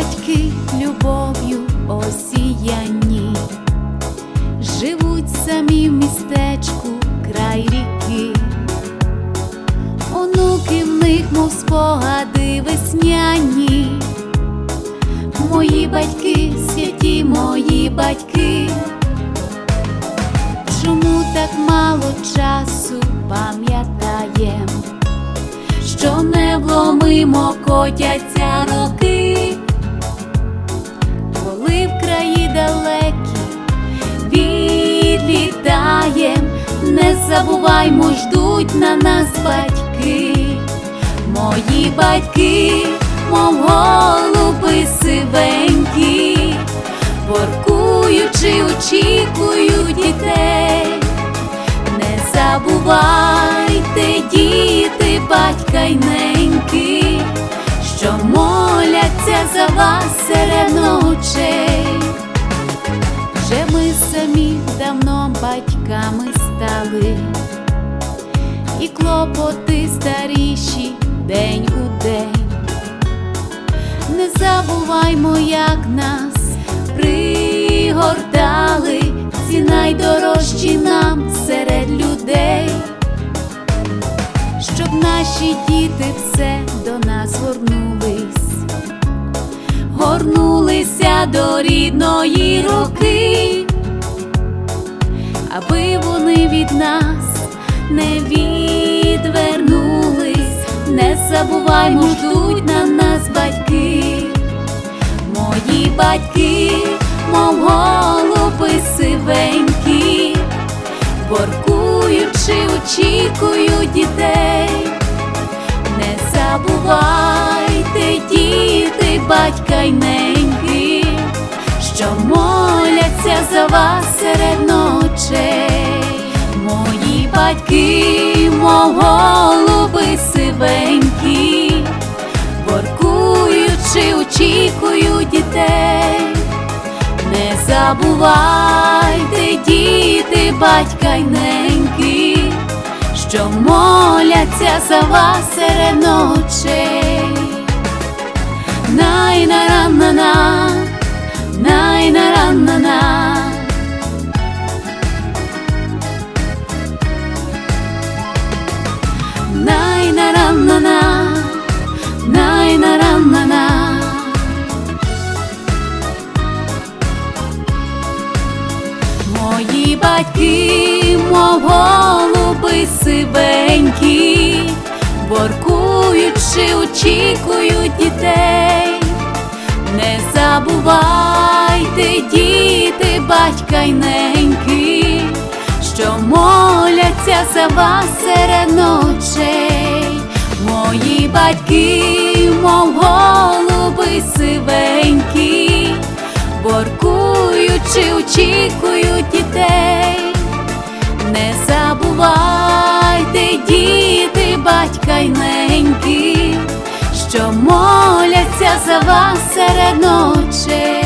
батьки любов'ю осіяні, живуть самі в містечку край ріки, онуки в них, мов спогади весняні, мої батьки, святі мої батьки, чому так мало часу пам'ятаєм, що не вломимо котяться. Забуваймо, ждуть на нас батьки, мої батьки, мов голуби сивенькі, воркуючи, очікують дітей. Не забувайте, діти, батька й неньки, що моляться за вас серед ночей. Вже ми самі давно батьками стали, і клопоти старіші день у день. Не забуваймо, як нас пригортали. Ці найдорожчі нам серед людей, щоб наші діти все до нас горнулись, горнулися до рідної руки, аби вони від нас не відвернулись, не забуваймо, ждуть на нас батьки, мої батьки, мов голуби сивенькі, воркуючи, очікують дітей. Не забувайте, діти, батька й неньки, що моляться за вас батьки, мов голуби сивенькі, воркуючи, очікують дітей. Не забувайте, діти, батька й неньки, що моляться за вас серед ночей. Голуби сивенькі, воркуючи, очікують дітей. Не забувайте, діти, батька й неньки, що моляться за вас серед ночей. Мої батьки, мов голуби сивенькі, воркуючи, очікують дітей. Неньки, що моляться за вас серед ночей.